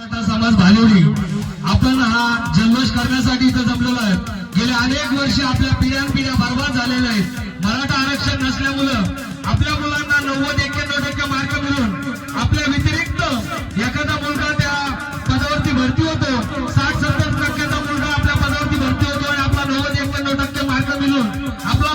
समाज भालवली आपण हा जल्लोष करण्यासाठी इथं जमलेलो आहे गेले अनेक वर्ष आपल्या पिढ्यान पिढ्या बर्बाद झालेल्या आहेत. मराठा आरक्षण नसल्यामुळं आपल्या मुलांना नव्वद एक्क्याण्णव टक्के मार्क मिळून आपल्या व्यतिरिक्त एखादा मुलगा त्या पदावरती भरती होतो. साठ सत्तर टक्क्याचा मुलगा आपल्या पदावरती भरती होतो आणि आपला नव्वद एक्क्याण्णव टक्के मार्क मिळून आपला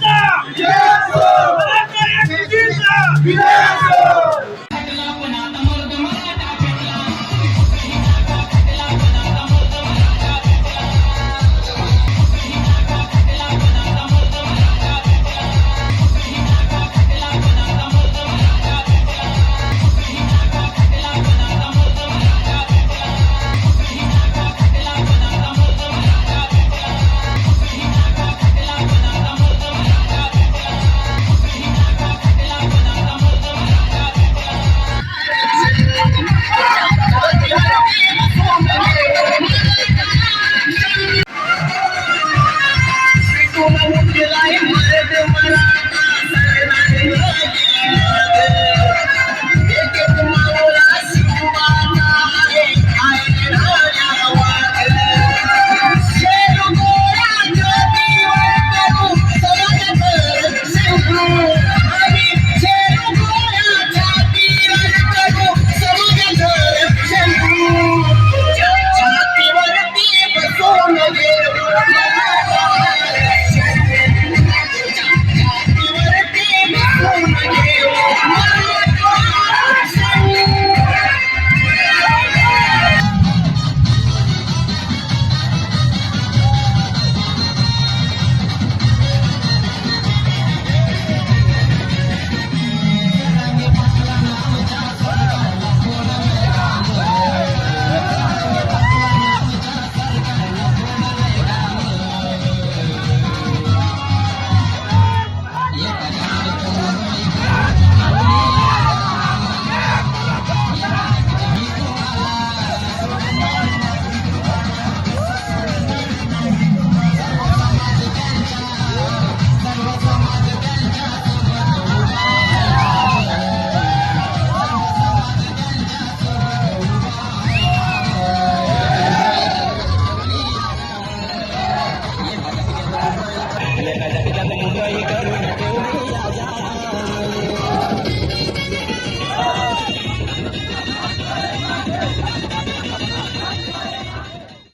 Jesus.